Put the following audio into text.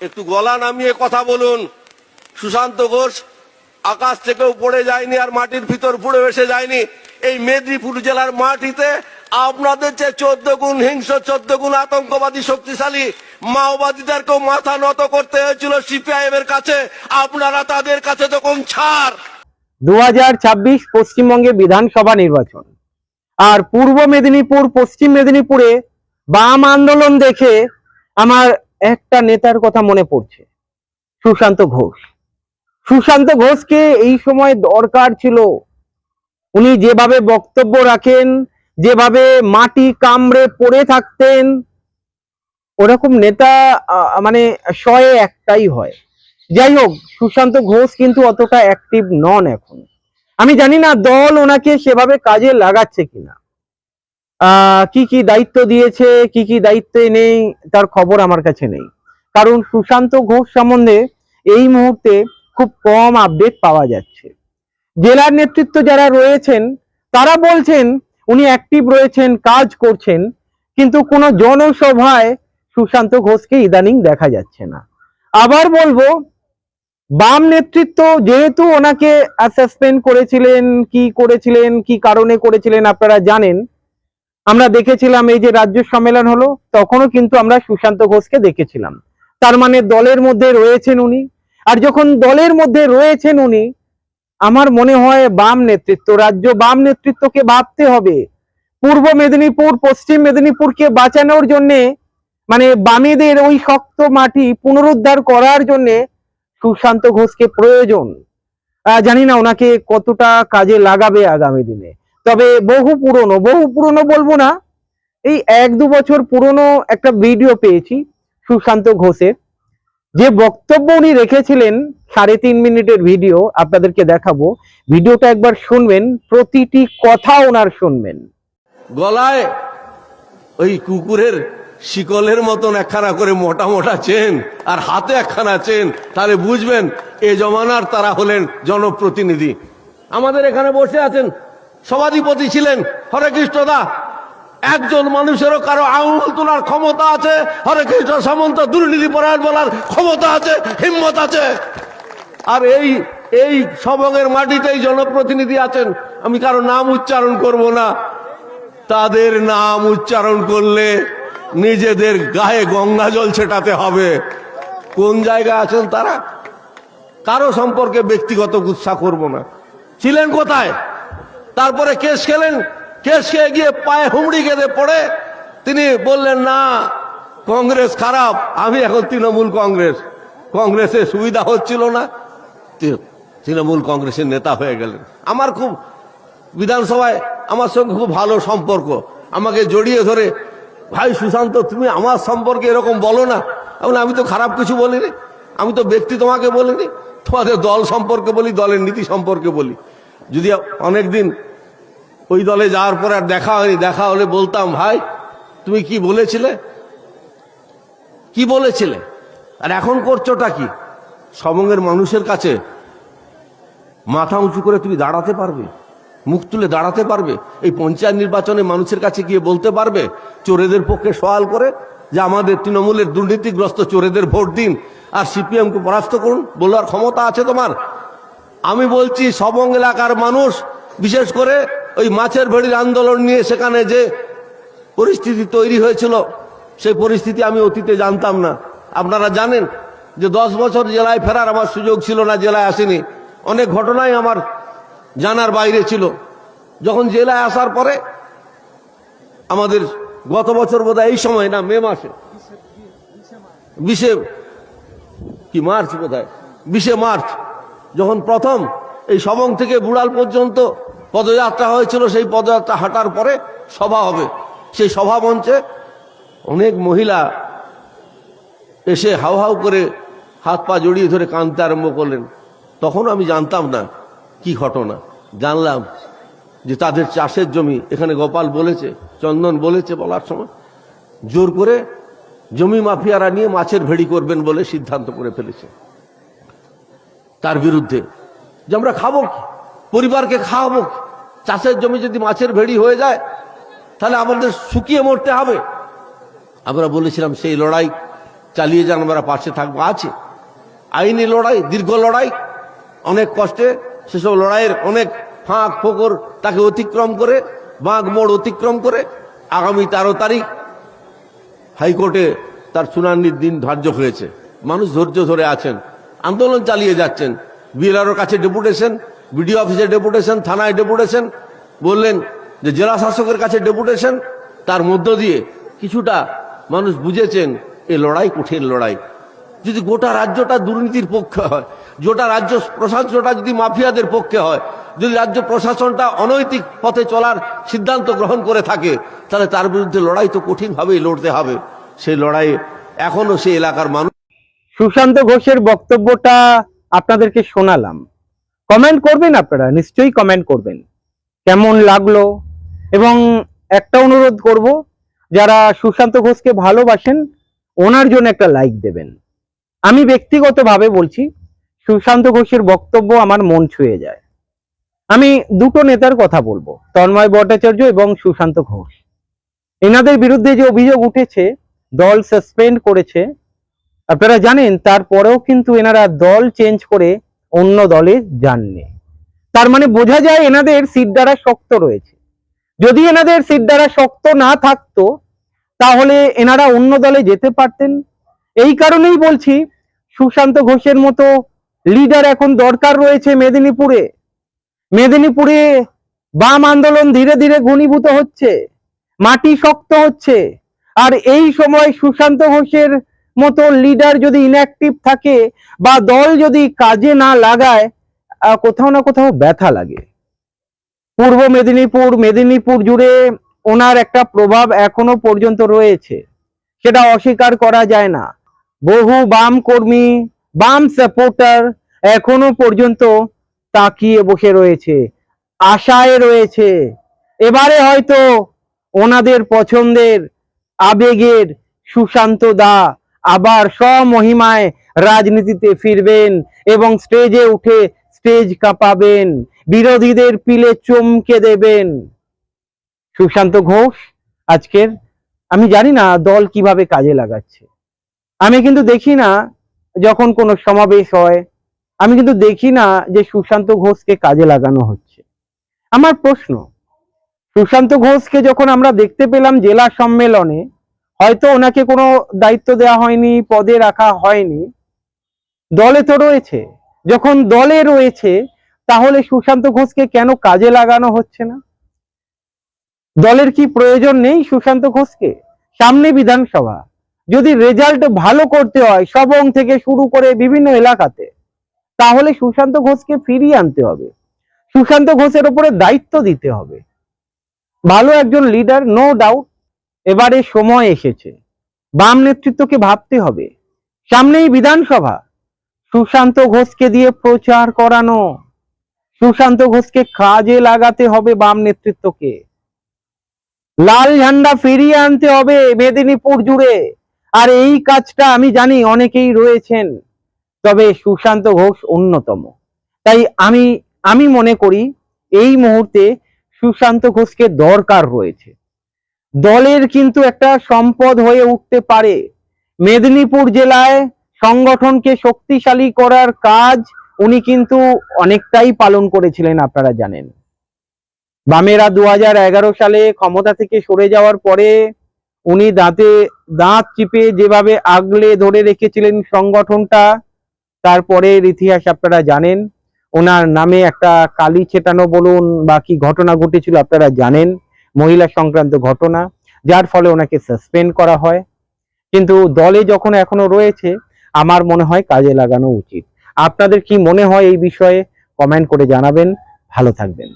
একটু গলা নামিয়ে কথা বলুন। সুশান্ত ঘোষ, আকাশ থেকেও পড়ে যায়নি আর মাটির ভিতর পুড়ে এসে যায়নি। এই মেদিনীপুর জেলার মাটিতে আপনাদের চেয়ে চোদ্দ গুণ হিংস্র, চোদ্দ গুণ আতঙ্কবাদী, শক্তিশালী মাওবাদীদেরকেও মাথা নত করতে হয়েছিল সিপিআইএম এর কাছে। আপনারা তাদের কাছে তখন ছাড়। দু ছাব্বিশ পশ্চিমবঙ্গে বিধানসভা নির্বাচন। আর পূর্ব মেদিনীপুর, পশ্চিম মেদিনীপুরে বাম আন্দোলন দেখে আমার একটা নেতার কথা মনে পড়ছে, সুশান্ত ঘোষ। সুশান্ত ঘোষকে এই সময় দরকার ছিল। উনি যেভাবে বক্তব্য রাখেন, যেভাবে মাটি কামড়ে পড়ে থাকতেন, ওরকম নেতা মানে শয়ে একটাই হয়। যাই হোক, সুশান্ত ঘোষ কিন্তু অতটা অ্যাক্টিভ নন এখন। আমি জানি না দল ওনাকে সেভাবে কাজে লাগাচ্ছে কিনা। কি কি দায়িত্ব দিয়েছে, কি কি দায়িত্বে নেই, তার খবর আমার কাছে নেই। কারণ সুশান্ত ঘোষ সম্বন্ধে এই মুহূর্তে খুব কম আপডেট পাওয়া যাচ্ছে। জেলার নেতৃত্ব যারা রয়েছেন, তারা বলছেন, উনি অ্যাক্টিভ রয়েছেন, কাজ করছেন, কিন্তু কোনো জনসভায় সুশান্ত ঘোষকে ইদানিং দেখা যাচ্ছে না। আবার বলব, বাম নেতৃত্ব যেহেতু ওনাকে সাসপেন্ড করেছিলেন, কি করেছিলেন, কি কারণে করেছিলেন, আপনারা জানেন আমরা দেখেছিলাম এই যে রাজ্য সম্মেলন হলো, তখনও কিন্তু আমরা সুশান্ত ঘোষকে দেখেছিলাম। তার মানে দলের মধ্যে রয়েছেন উনি। আর যখন দলের মধ্যে রয়েছেন উনি, আমার মনে হয় বাম নেতৃত্ব, রাজ্য বাম নেতৃত্বকে ভাবতে হবে। পূর্ব মেদিনীপুর, পশ্চিম মেদিনীপুরকে বাঁচানোর জন্যে মানে বামেদের ওই শক্ত মাটি পুনরুদ্ধার করার জন্যে সুশান্ত ঘোষকে প্রয়োজন। জানি না ওনাকে কতটা কাজে লাগাবে আগামী দিনে। তবে বহু পুরনো বহু পুরনো বলব না, এই এক দু বছর পুরনো একটা ভিডিও পেয়েছি সুশান্ত ঘোষের, যে বক্তব্য উনি রেখেছিলেন সাড়ে তিন মিনিটের ভিডিও আপনাদেরকে দেখাবো। ভিডিওটা একবার শুনবেন, প্রতিটি কথা ওনার শুনবেন। গলায় ওই কুকুরের শিকলের মতন একখানা করে মোটা মোটা চেন আর হাতে একখানা চেন, তাহলে বুঝবেন এ জমানার তারা হলেন জনপ্রতিনিধি। আমাদের এখানে বসে আছেন সভাধিপতি ছিলেন হরে কৃষ্ণদা একজন মানুষেরও কারও আঙুল তোলার ক্ষমতা আছে। হরে কৃষ্ণ সামন্ত দুর্নীতি পরায়ণ বলার ক্ষমতা আছে, হিম্মত আছে। আর এই এই সবঙ্গের মাটিতেই জনপ্রতিনিধি আছেন। আমি কারও নাম উচ্চারণ করব না। তাদের নাম উচ্চারণ করলে নিজেদের গায়ে গঙ্গা জল ছেটাতে হবে। কোন জায়গায় আছেন তারা? কারও সম্পর্কে ব্যক্তিগত গুচ্ছা করব না। ছিলেন কোথায়? তারপরে কেস খেলেন। কেস খেয়ে গিয়ে পায়ে হুমড়ি কেঁদে পড়ে। তিনি বললেন, না, কংগ্রেস খারাপ। আমি এখন তৃণমূল কংগ্রেস। কংগ্রেসে সুবিধা হচ্ছিল না। তৃণমূল কংগ্রেসের নেতা হয়ে গেলেন। আমার খুব, বিধানসভায় আমার সঙ্গে খুব ভালো সম্পর্ক। আমাকে জড়িয়ে ধরে, ভাই সুশান্ত, তুমি আমার সম্পর্কে এরকম বলো না। আমি তো খারাপ কিছু বলিনি। আমি তো ব্যক্তি তোমাকে বলিনি। তোমাদের দল সম্পর্কে বলি, দলের নীতি সম্পর্কে বলি। যদি অনেকদিন ওই দলে যাওয়ার পর আর দেখা হয়নি। দেখা হলে বলতাম, ভাই, তুমি কি বলেছিলে? কি বলেছিলে? আর এখন করছোটা কি? সবঙ্গের মানুষের কাছে মাথা উঁচু করে তুমি দাঁড়াতে পারবে, মুখ তুলে দাঁড়াতে পারবে, এই পঞ্চায়েত নির্বাচনে মানুষের কাছে গিয়ে বলতে পারবে, চোরেদের পক্ষে সওয়াল করে যে আমাদের তৃণমূলের দুর্নীতিগ্রস্ত চোরেদের ভোট দিন আর সিপিএম কে পরাস্ত করুন, বলার ক্ষমতা আছে তোমার? আমি বলছি, সবং এলাকার মানুষ, বিশেষ করে ওই মাছের ভেড়ির আন্দোলন নিয়ে সেখানে যে পরিস্থিতি তৈরি হয়েছিল, সেই পরিস্থিতি আমি অতীতে জানতাম না। আপনারা জানেন যে দশ বছর জেলায় ফেরার আমার সুযোগ ছিল না, জেলায় আসেনি। অনেক ঘটনাই আমার জানার বাইরে ছিল। যখন জেলায় আসার পরে আমাদের গত বছর বোধহয় এই সময় না, মে মাসে, বিশে কি মার্চ বোধহয়, বিশে মার্চ, যখন প্রথম এই সবং থেকে বুড়াল পর্যন্ত পদযাত্রা হয়েছিল, সেই পদযাত্রা হাঁটার পরে সভা হবে। সেই সভা মঞ্চে অনেক মহিলা এসে হাউ হাউ করে হাত পা জড়িয়ে ধরে কাঁদতে আরম্ভ করলেন। তখন আমি জানতাম না কি ঘটনা। জানলাম যে তাদের চাষের জমি, এখানে গোপাল বলেছে, চন্দন বলেছে বলার সময়। জোর করে জমি মাফিয়ারা নিয়ে মাছের ভেড়ি করবেন বলে সিদ্ধান্ত করে ফেলেছে। তার বিরুদ্ধে যে আমরা খাব কি? পরিবারকে খাওয়াবো। চাষের জমি যদি মাছের ভেড়ি হয়ে যায়, তাহলে আমাদের শুকিয়ে মরতে হবে। আমরা বলেছিলাম, সেই লড়াই চালিয়ে যান, আমরা পাশে থাকব, আছে। আইনি লড়াই, দীর্ঘ লড়াই, অনেক কষ্টে সেসব লড়াইয়ের অনেক ফাঁক ফোকর তাকে অতিক্রম করে বাঁক মোড় অতিক্রম করে, আগামী তেরো তারিখ হাইকোর্টে তার শুনানির দিন ধার্য হয়েছে। মানুষ ধৈর্য ধরে আছেন, আন্দোলন চালিয়ে যাচ্ছেন। বিএলআরওর কাছে ডেপুটেশন বিডিও অফিসে ডেপুটেশন, থানায় ডেপুটেশন, বললেন যে জেলা শাসকের কাছে ডেপুটেশন, তার মধ্য দিয়ে কিছুটা মানুষ বুঝেছেন এই লড়াই কঠিন লড়াই। যদি গোটা রাজ্যটা দুর্নীতির পক্ষে হয়, গোটা রাজ্য প্রশাসনটা যদি মাফিয়াদের পক্ষে হয়, যদি রাজ্য প্রশাসনটা অনৈতিক পথে চলার সিদ্ধান্ত গ্রহণ করে থাকে, তাহলে তার বিরুদ্ধে লড়াই তো কঠিনভাবেই লড়তে হবে। সেই লড়াইয়ে এখনও সেই এলাকার মানুষ সুশান্ত ঘোষের বক্তব্যটা আপনাদেরকে শোনালাম। কমেন্ট করবেন আপনারা, নিশ্চয়ই কমেন্ট করবেন। কেমন লাগল? এবং একটা অনুরোধ করব, যারা সুশান্ত ঘোষকে ভালোবাসেন, ওনার জন্য একটা লাইক দেবেন। আমি ব্যক্তিগতভাবে বলছি, সুশান্ত ঘোষের বক্তব্য আমার মন ছুঁয়ে যায়। আমি দুটো নেতার কথা বলব, তন্ময় ভট্টাচার্য এবং সুশান্ত ঘোষ। এনাদের বিরুদ্ধে যে অভিযোগ উঠেছে, দল সাসপেন্ড করেছে, আপনারা জানেন, তারপরেও কিন্তু এনারা দল চেঞ্জ করে অন্য দলে যাননি। তার মানে বোঝা যায় এনাদের সিট দ্বারা শক্ত রয়েছে। যদি এনাদের সিট দ্বারা শক্ত না থাকতো, তাহলে এনারা অন্য দলে যেতে পারতেন। এই কারণেই বলছি, সুশান্ত ঘোষের মতো লিডার এখন দরকার রয়েছে মেদিনীপুরে। মেদিনীপুরে বাম আন্দোলন ধীরে ধীরে ঘনীভূত হচ্ছে, মাটি শক্ত হচ্ছে। আর এই সময় সুশান্ত ঘোষের মতো লিডার যদি ইনঅ্যাক্টিভ থাকে বা দল যদি কাজে না লাগায় কোথাও না কোথাও ব্যথা লাগে। পূর্ব মেদিনীপুর মেদিনীপুর জুড়ে ওনার একটা প্রভাব এখনও পর্যন্ত রয়েছে। সেটা অস্বীকার করা যায় না। বহু বাম কর্মী, বাম সাপোর্টার এখনও পর্যন্ত তাকিয়ে বসে রয়েছে, আশায় রয়েছে। এবারে হয়তো ওনাদের পছন্দের আবেগের সুশান্ত দা আবার স্বমহিমায় রাজনীতিতে ফিরবেন এবং স্টেজে উঠে স্টেজ কাঁপাবেন। বিরোধীদের পিলে চমকে দেবেন। সুশান্ত ঘোষ, আজকের, আমি জানি না দল কীভাবে কাজে লাগাচ্ছে। আমি কিন্তু দেখি না যখন কোনো সমাবেশ হয়, আমি কিন্তু দেখি না যে সুশান্ত ঘোষকে কাজে লাগানো হচ্ছে। আমার প্রশ্ন, সুশান্ত ঘোষকে যখন আমরা দেখতে পেলাম জেলা সম্মেলনে হয়তো ওনাকে কোনো দায়িত্ব দেওয়া হয়নি, পদে রাখা হয়নি। দলে তো রয়েছে। যখন দলে রয়েছে, তাহলে সুশান্ত ঘোষকে কেন কাজে লাগানো হচ্ছে না? দলের কি প্রয়োজন নেই সুশান্ত ঘোষকে? সামনে বিধানসভা। যদি রেজাল্ট ভালো করতে হয়, সবং থেকে শুরু করে বিভিন্ন এলাকাতে, তাহলে সুশান্ত ঘোষকে ফিরিয়ে আনতে হবে। সুশান্ত ঘোষের ওপরে দায়িত্ব দিতে হবে। ভালো একজন লিডার নো ডাউট এবারে সময় এসেছে। বাম নেতৃত্বকে ভাবতে হবে। সামনেই বিধানসভা। সুশান্ত ঘোষকে দিয়ে প্রচার করানো। সুশান্ত ঘোষকে কাজে লাগাতে হবে বাম নেতৃত্বকে। লাল ঝান্ডা ফিরিয়ে আনতে হবে মেদিনীপুর জুড়ে। আর এই কাজটা আমি জানি অনেকেই রয়েছেন, তবে সুশান্ত ঘোষ অন্যতম। তাই আমি আমি মনে করি এই মুহূর্তে সুশান্ত ঘোষকে দরকার রয়েছে। দলের কিন্তু একটা সম্পদ হয়ে উঠতে পারে। মেদিনীপুর জেলায় সংগঠনকে শক্তিশালী করার কাজ উনি কিন্তু অনেকটাই পালন করেছিলেন, আপনারা জানেন। বামেরা দু হাজার এগারো সালে ক্ষমতা থেকে সরে যাওয়ার পরে উনি দাঁতে দাঁত চিপে যেভাবে আগলে ধরে রেখেছিলেন সংগঠনটা তারপরের ইতিহাস আপনারা জানেন। ওনার নামে একটা কালি ছেটানো বলুন বা কি ঘটনা ঘটেছিল আপনারা জানেন। মহিলা সংক্রান্ত ঘটনা, যার ফলে ওনাকে সাসপেন্ড করা হয়। কিন্তু দলে যখন এখনও রয়েছে, আমার মনে হয় কাজে লাগানো উচিত। আপনাদের কি মনে হয় এই বিষয়ে? কমেন্ট করে জানাবেন। ভালো থাকবেন।